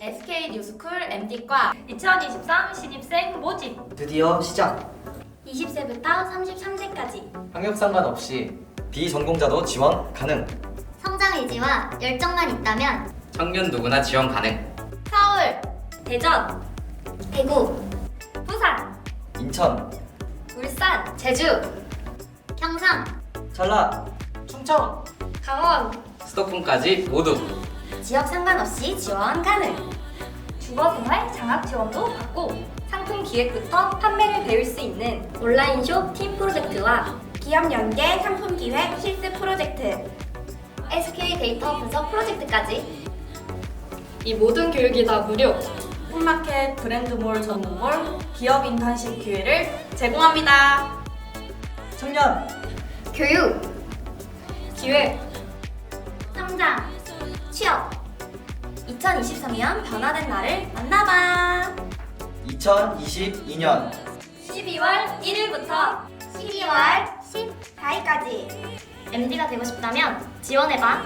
SK 뉴스쿨 MD과 2023 신입생 모집 드디어 시작! 20세부터 33세까지 학력 상관없이 비전공자도 지원 가능! 성장 의지와 열정만 있다면 청년 누구나 지원 가능. 서울, 대전, 대구, 부산, 인천, 울산, 제주, 경상, 전라, 충청! 강원 수도권까지 모두 지역 상관없이 지원 가능. 주거생활 장학 지원도 받고 상품 기획부터 판매를 배울 수 있는 온라인 쇼팀 프로젝트와 기업 연계 상품 기획 실습 프로젝트 SK 데이터 분석 프로젝트까지 이 모든 교육이 다 무료 홈마켓 브랜드몰 전문몰 기업 인턴십 기회를 제공합니다. 청년! 교육, 기획 성장, 취업 2023년 변화된 나를 만나봐. 2022년. 12월 1일부터 12월 14일까지. MD가 되고 싶다면 지원해봐